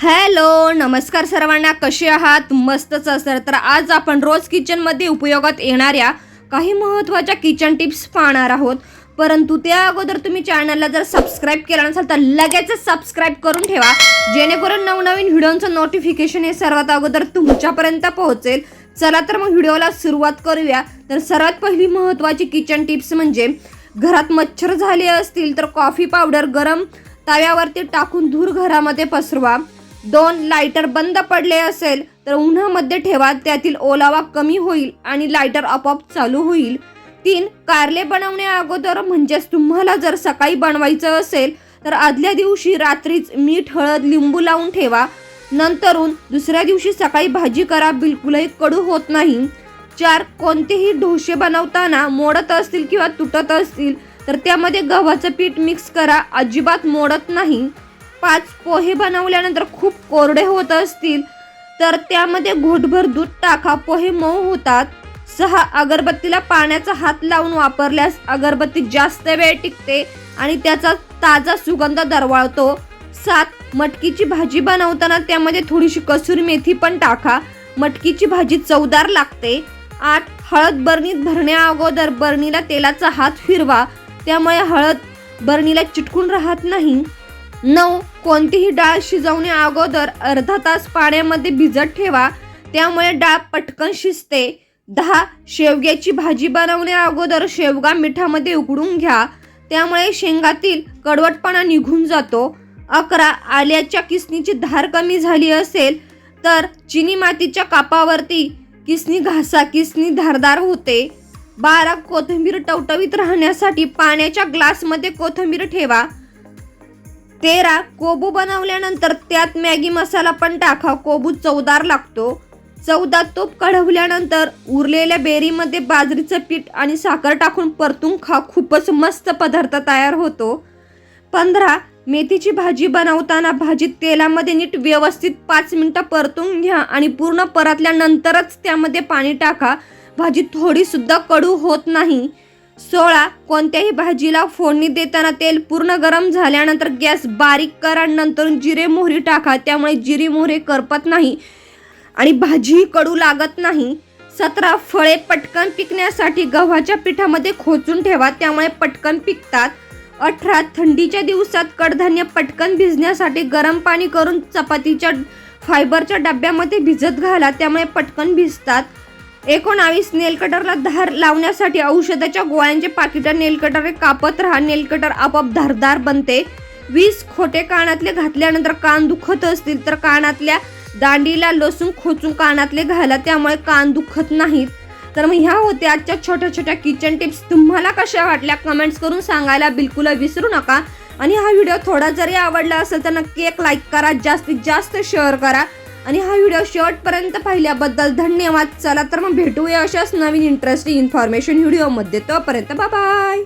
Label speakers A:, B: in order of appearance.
A: Hello नमस्कार सर्वांना. कसे आहात? मस्तच असेल. तर आज आपण रोज किचनमध्ये उपयोगात येणाऱ्या काही महत्त्वाच्या किचन टिप्स पाहणार आहोत. परंतु त्या अगोदर तुम्ही चॅनलला जर सबस्क्राईब केला नसाल तर लगेचच सबस्क्राईब करून ठेवा. जेणेकरून नवनवीन व्हिडिओचं नोटिफिकेशन हे सर्वात अगोदर तुमच्यापर्यंत पोहोचेल. चला तर मग व्हिडिओला सुरुवात करूया. तर सर्वात पहिली महत्त्वाची किचन टिप्स म्हणजे घरात मच्छर झाले असतील तर कॉफी पावडर गरम तव्यावरती टाकून धूर घरामध्ये पसरवा. दोन लायटर बंद पडले असेल तर उन्हामध्ये ठेवा त्यातील ओलावा कमी होईल आणि लायटर आपोआप चालू होईल. तीन कारले बनवण्या अगोदर म्हणजेच तुम्हाला जर सकाळी बनवायचं असेल तर आदल्या दिवशी रात्रीच मीठ हळद लिंबू लावून ठेवा. नंतरून दुसऱ्या दिवशी सकाळी भाजी करा बिलकुलही कडू होत नाही. चार कोणतेही डोसे बनवताना मोडत असतील किंवा तुटत असतील तर त्यामध्ये गव्हाचं पीठ मिक्स करा अजिबात मोडत नाही. पाच पोहे बनवल्यानंतर खूप कोरडे होत असतील तर त्यामध्ये घोटभर दूध टाका. पोहे मऊ होतात. सहा अगरबत्तीला पाण्याचा हात लावून वापरल्यास अगरबत्ती जास्त वेळ टिकते आणि त्याचा ताजा सुगंध दरवाळतो. सात मटकीची भाजी बनवताना त्यामध्ये थोडीशी कसुरी मेथी पण टाका. मटकीची भाजी चवदार लागते. आठ हळद बरणीत भरण्या अगोदर बरणीला तेलाचा हात फिरवा. त्यामुळे हळद बरणीला चिटकून राहत नाही. नऊ कोणतीही डाळ शिजवण्या अगोदर अर्धा तास पाण्यामध्ये भिजत ठेवा. त्यामुळे डाळ पटकन शिजते. दहा शेवग्याची भाजी बनवण्या अगोदर शेवगा मिठामध्ये उकडून घ्या. त्यामुळे शेंगातील कडवटपणा निघून जातो. अकरा आल्याच्या किसनीची धार कमी झाली असेल तर चिनी मातीच्या कापावरती किसनी घासा किसनी धारदार होते. बारा कोथिंबीर टवटवीत राहण्यासाठी पाण्याच्या ग्लासमध्ये कोथिंबीर ठेवा. तेरा कोबू बनवल्यानंतर त्यात मॅगी मसाला पण टाका. कोबू चवदार लागतो. चौदा तूप कढवल्यानंतर उरलेल्या बेरीमध्ये बाजरीचं पीठ आणि साखर टाकून परतून खा. खूपच मस्त पदार्थ तयार होतो. पंधरा मेथीची भाजी बनवताना भाजीत तेलामध्ये नीट व्यवस्थित पाच मिनटं परतून घ्या आणि पूर्ण परतल्यानंतरच त्यामध्ये पाणी टाका. भाजी थोडीसुद्धा कडू होत नाही. सोळा कोणत्याही भाजीला फोडणी देताना तेल पूर्ण गरम झाल्यानंतर गॅस बारीक करा नंतर जिरे मोहरी टाका. त्यामुळे जिरे मोहरे करपत नाही आणि भाजीही कडू लागत नाही. सतरा फळे पटकन पिकण्यासाठी गव्हाच्या पिठामध्ये खोचून ठेवा त्यामुळे पटकन पिकतात. अठरा थंडीच्या दिवसात कडधान्य पटकन भिजण्यासाठी गरम पाणी करून चपातीच्या फायबरच्या डब्यामध्ये भिजत घाला त्यामुळे पटकन भिजतात. एकोणावीस नेलकटरला धार लावण्यासाठी औषधाच्या गोळ्यांचे पाकिटं नेलकटर कापत राहा नेलकटर आपोआप धारदार बनते. वीस खोटे कानातले घातल्यानंतर कान दुखत असतील तर कानातल्या दांडीला लसूण खोचून कानातले घाला त्यामुळे कान दुखत नाहीत. तर मग ह्या होत्या आजच्या छोट्या छोट्या किचन टिप्स तुम्हाला कशा वाटल्या कमेंट्स करून सांगायला बिलकुल विसरू नका. आणि हा व्हिडिओ थोडा जरी आवडला असेल तर नक्की एक लाईक करा जास्तीत जास्त शेअर करा. आणि हा व्हिडिओ शेवटपर्यंत पाहिल्याबद्दल धन्यवाद. चला तर मग भेटूया अशाच नवीन इंटरेस्टिंग इन्फॉर्मेशन व्हिडिओमध्ये तोपर्यंत बाय